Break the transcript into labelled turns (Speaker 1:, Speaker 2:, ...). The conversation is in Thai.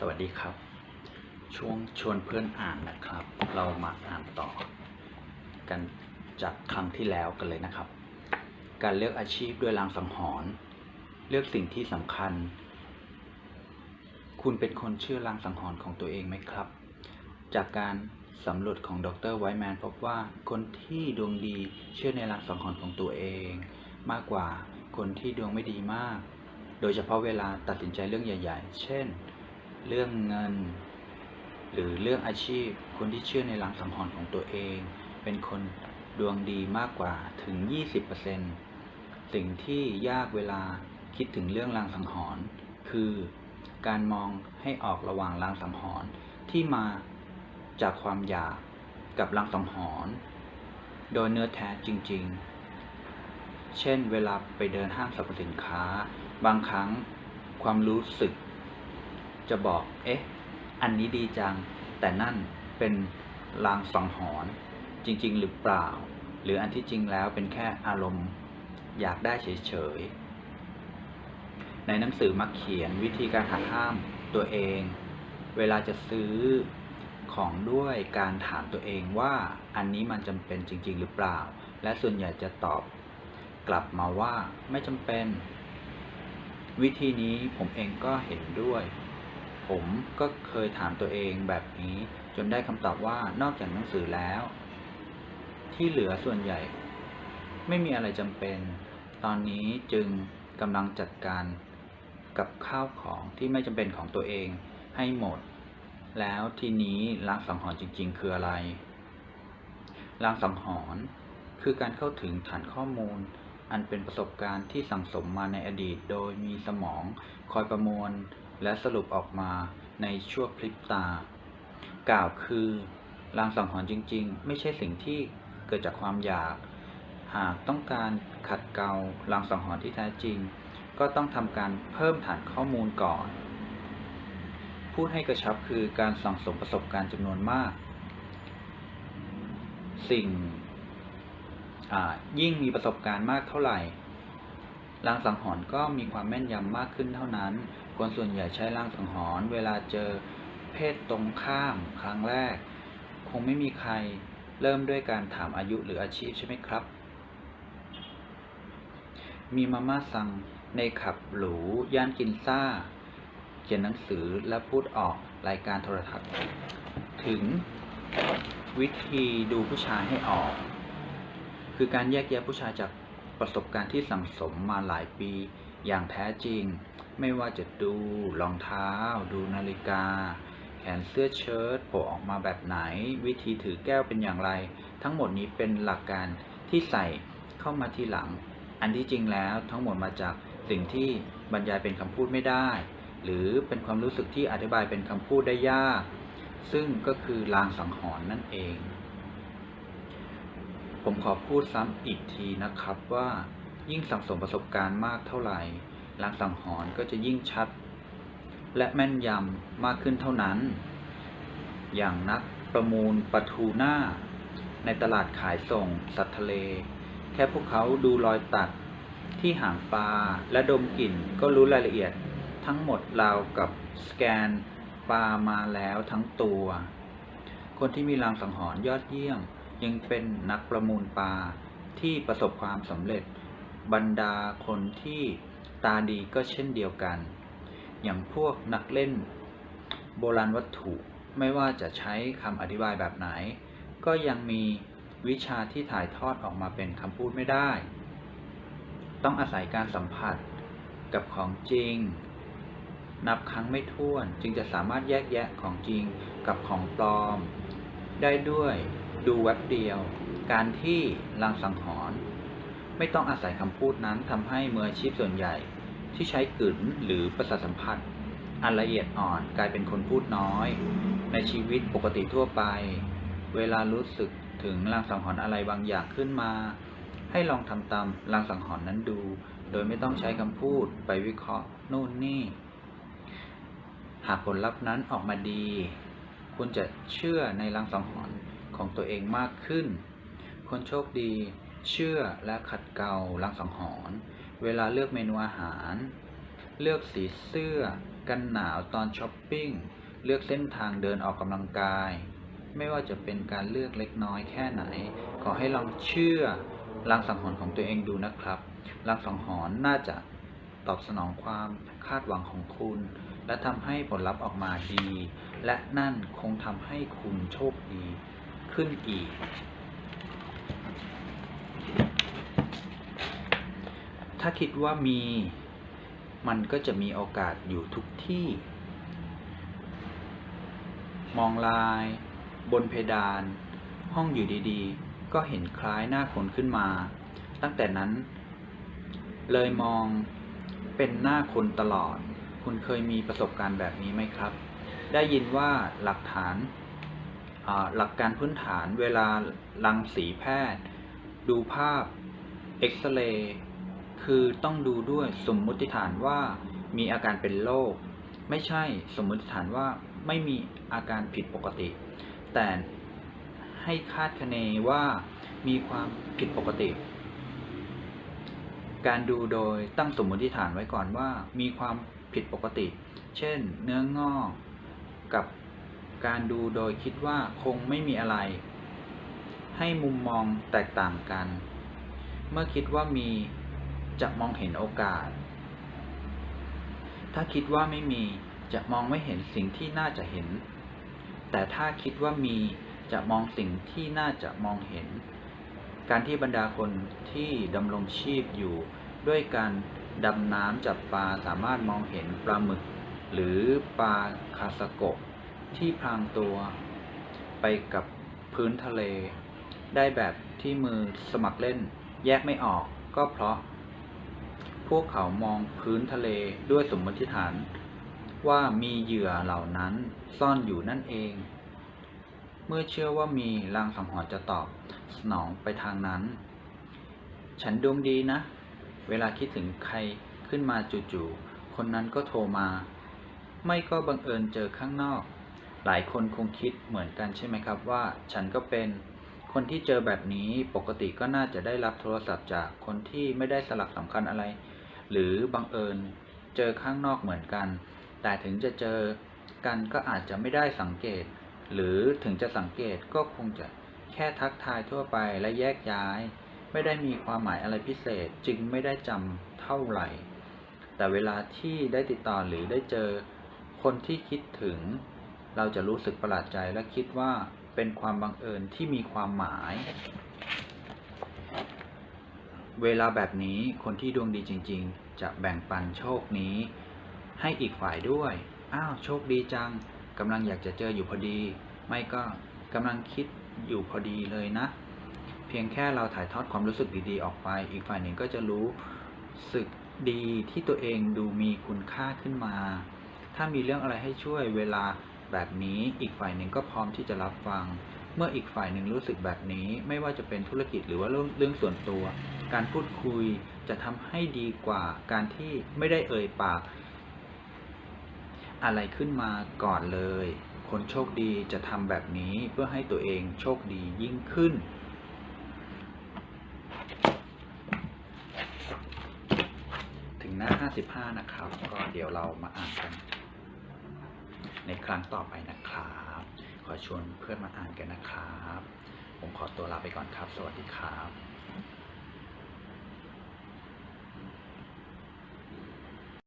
Speaker 1: สวัสดีครับ ช่วงชวนเพื่อนอ่านนะครับ เรามาอ่านต่อ กันจากครั้งที่แล้วกันเลยนะครับ การเลือกอาชีพด้วยลางสังหรณ์เลือกสิ่งที่สำคัญ คุณเป็นคนเชื่อลางสังหรณ์ของตัวเองไหมครับ จากการสำรวจของดรไวแมนพบว่าคนที่ดวงดีเชื่อในลางสังหรณ์ของตัวเอง มากกว่าคนที่ดวงไม่ดีมาก โดยเฉพาะเวลาตัดสินใจเรื่องใหญ่ ๆ เช่น เรื่องเงิน หรือเรื่องอาชีพ คนที่เชื่อในลางสังหรณ์ของตัวเอง เป็นคนดวงดีมากกว่าถึง 20%สิ่งที่ยากเวลาคิดถึงเรื่องลางสังหรณ์คือการมองให้ออกระหว่างลางสังหรณ์ที่มาจากความอยากกับลางสังหรณ์โดยเนื้อแท้จริง ๆ เช่นเวลาไปเดินห้างสรรพสินค้า บางครั้งความรู้สึก จะบอก เอ๊ะ อันนี้ดีจัง แต่นั่นเป็นลางสังหรณ์จริง ๆ หรือเปล่า หรืออันที่จริงแล้วเป็นแค่อารมณ์อยากได้เฉย ๆ ในหนังสือมักเขียนวิธีการหักห้ามตัวเอง เวลาจะซื้อของด้วยการถามตัวเองว่าอันนี้มันจำเป็นจริง ๆ หรือเปล่า และส่วนใหญ่จะตอบกลับมาว่าไม่จำเป็น วิธีนี้ผมเองก็เห็นด้วย ผมก็เคยถามตัวเองแบบนี้จนได้คำตอบว่านอกจากหนังสือแล้ว ที่เหลือส่วนใหญ่ ไม่มีอะไรจำเป็น ตอนนี้จึงกำลังจัดการกับข้าวของที่ไม่จำเป็นของตัวเองให้หมด แล้วทีนี้ลางสังหรณ์จริง ๆ คืออะไรลางสังหรณ์คือการเข้าถึงฐานข้อมูล อันเป็นประสบการณ์ที่สั่งสมมาในอดีต โดยมีสมองคอยประมวล และสรุปออกมาในชั่วพริบตา กล่าวคือลางสังหรณ์จริง ๆ ไม่ใช่สิ่งที่เกิดจากความอยาก หากต้องการขัดเกลาลางสังหรณ์ที่แท้จริง ก็ต้องทำการเพิ่มฐานข้อมูลก่อน พูดให้กระชับคือการสั่งสมประสบการณ์จำนวนมาก สิ่งยิ่งมีประสบการณ์มากเท่าไหร่ ลางสังหรณ์ก็มีความแม่นยำมากขึ้นเท่านั้น คนส่วนใหญ่ใช้ลางสังหรณ์เวลาเจอเพศตรงข้ามครั้งแรก คงไม่มีใครเริ่มด้วยการถามอายุหรืออาชีพใช่ไหมครับ มีมาม่าสังในขับหรูย่านกินซ่า เขียนหนังสือและพูดออกรายการโทรทัศน์ ถึงวิธีดูผู้ชายให้ออก คือการแยกแยะผู้ชายจาก ประสบการณ์ที่สั่งสมมาหลายปีอย่างแท้จริง ไม่ว่าจะดูรองเท้า ดูนาฬิกา แขนเสื้อเชิ้ตโผล่ออกมาแบบไหน วิธีถือแก้วเป็นอย่างไร ทั้งหมดนี้เป็นหลักการที่ใส่เข้ามาทีหลัง อันที่จริงแล้วทั้งหมดมาจากสิ่งที่บรรยายเป็นคำพูดไม่ได้ หรือเป็นความรู้สึกที่อธิบายเป็นคำพูดได้ยาก ซึ่งก็คือลางสังหรณ์นั่นเอง ผมขอพูดซ้ำอีกทีนะครับว่ายิ่งสั่งสมประสบการณ์มากเท่าไหร่ลางสังหรณ์ก็จะยิ่งชัด และแม่นยำมากขึ้นเท่านั้น อย่างนักประมูลปลาทูน่าในตลาดขายส่ง สัตว์ทะเล แค่พวกเขาดูรอยตัดที่หางปลาและดมกลิ่นก็รู้รายละเอียดทั้งหมดราวกับสแกนปลามาแล้วทั้งตัว คนที่มีลางสังหรณ์ยอดเยี่ยม ยังเป็นนักประมูลปลาที่ประสบความสำเร็จ บรรดาคนที่ตาดีก็เช่นเดียวกัน อย่างพวกนักเล่นโบราณวัตถุไม่ว่าจะใช้คำอธิบายแบบไหน ก็ยังมีวิชาที่ถ่ายทอดออกมาเป็นคำพูดไม่ได้ ต้องอาศัยการสัมผัสกับของจริง นับครั้งไม่ถ้วนจึงจะสามารถแยกแยะของจริงกับของปลอม ได้ด้วย ดูเว็บเดียว การที่ลางสังหรณ์ไม่ต้องอาศัยคำพูดนั้นทำให้มืออาชีพส่วนใหญ่ ที่ใช้กลืนหรือประสาทสัมผัส อันละเอียดอ่อนกลายเป็นคนพูดน้อย ในชีวิตปกติทั่วไป เวลารู้สึกถึงลางสังหรณ์อะไรบางอย่างขึ้นมา ให้ลองทำตามลางสังหรณ์นั้นดู โดยไม่ต้องใช้คำพูดไปวิเคราะห์นู่นนี่ หากผลลัพธ์นั้นออกมาดี คุณจะเชื่อในลางสังหรณ์ ของตัวเองมากขึ้น คนโชคดีเชื่อและขัดเกลาลางสังหรณ์เวลาเลือกเมนูอาหาร เลือกสีเสื้อ กันหนาวตอนช้อปปิ้ง เลือกเส้นทางเดินออกกำลังกาย ไม่ว่าจะเป็นการเลือกเล็กน้อยแค่ไหน ขอให้ลองเชื่อลางสังหรณ์ของตัวเองดูนะครับลางสังหรณ์น่าจะตอบสนองความคาดหวังของคุณ และทำให้ผลลัพธ์ออกมาดี และนั่นคงทำให้คุณโชคดี ขึ้นอีก ถ้าคิดว่ามี มันก็จะมีโอกาสอยู่ทุกที่ มองลาย บนเพดาน ห้องอยู่ดีๆ ก็เห็นคล้ายหน้าคนขึ้นมา ตั้งแต่นั้น เลยมองเป็นหน้าคนตลอด คุณเคยมีประสบการณ์แบบนี้ไหมครับ ได้ยินว่าหลักฐาน หลักการพื้นฐานเวลารังสีแพทย์ ดูภาพเอ็กซเรย์คือต้องดูด้วยสมมุติฐานว่ามีอาการเป็นโรคไม่ใช่สมมุติฐานว่าไม่มีอาการผิดปกติ แต่ให้คาดคะเนว่ามีความผิดปกติ การดูโดยตั้งสมมติฐานไว้ก่อนว่า มีความผิดปกติ เช่น เนื้องอกกับ การดูโดยคิดว่าคงไม่มีอะไร ให้มุมมองแตกต่างกัน เมื่อคิดว่ามีจะมองเห็นโอกาส ถ้าคิดว่าไม่มีจะมองไม่เห็นสิ่งที่น่าจะเห็น แต่ถ้าคิดว่ามีจะมองสิ่งที่น่าจะมองเห็น การที่บรรดาคนที่ดำรงชีพอยู่ ด้วยการดำน้ำจับปลาสามารถมองเห็นปลาหมึก หรือปลาคาสโกะ ที่พรางตัวไปกับพื้นทะเล ได้แบบที่มือสมัครเล่น แยกไม่ออกก็เพราะ พวกเขามองพื้นทะเลด้วยสมมติฐาน ว่ามีเหยื่อเหล่านั้นซ่อนอยู่นั่นเอง เมื่อเชื่อว่ามีลางสังหรณ์จะตอบสนองไปทางนั้น ฉันดวงดีนะ เวลาคิดถึงใครขึ้นมาจู่ๆคนนั้นก็โทรมา ไม่ก็บังเอิญเจอข้างนอก หลายคนคงคิดเหมือนกันใช่ไหมครับว่า ฉันก็เป็นคนที่เจอแบบนี้ปกติก็น่าจะได้รับโทรศัพท์จากคนที่ไม่ได้สลักสำคัญอะไร หรือบังเอิญเจอข้างนอกเหมือนกัน แต่ถึงจะเจอกันก็อาจจะไม่ได้สังเกต หรือถึงจะสังเกตก็คงจะแค่ทักทายทั่วไปและแยกย้าย ไม่ได้มีความหมายอะไรพิเศษจึงไม่ได้จำเท่าไหร่ แต่เวลาที่ได้ติดต่อหรือได้เจอคนที่คิดถึง เราจะรู้สึกประหลาดใจและคิดว่าเป็นความบังเอิญที่มีความหมาย เวลาแบบนี้คนที่ดวงดีจริง ๆ จะแบ่งปันโชคนี้ ให้อีกฝ่ายด้วย อ้าวโชคดีจังกำลังอยากจะเจออยู่พอดี ไม่ก็กำลังคิดอยู่พอดีเลยนะ เพียงแค่เราถ่ายทอดความรู้สึกดีๆ ออกไป อีกฝ่ายหนึ่งก็จะรู้สึกดีที่ตัวเองดูมีคุณค่าขึ้นมา ถ้ามีเรื่องอะไรให้ช่วยเวลา แบบนี้อีกฝ่ายหนึ่งก็พร้อมที่จะรับฟัง เมื่ออีกฝ่ายหนึ่งรู้สึกแบบนี้ไม่ว่าจะเป็นธุรกิจหรือว่าเรื่องเรื่องส่วนตัว การพูดคุยจะทำให้ดีกว่าการที่ไม่ได้เอ่ยปาก อะไรขึ้นมาก่อนเลย คนโชคดีจะทำแบบนี้เพื่อให้ตัวเองโชคดียิ่งขึ้นถึงหน้า 55 นะครับ ก็เดี๋ยวเรามาอ่านกัน ในครั้งต่อไปนะครับ ขอชวนเพื่อนมาอ่านกันนะครับ ผมขอตัวลาไปก่อนครับ สวัสดีครับ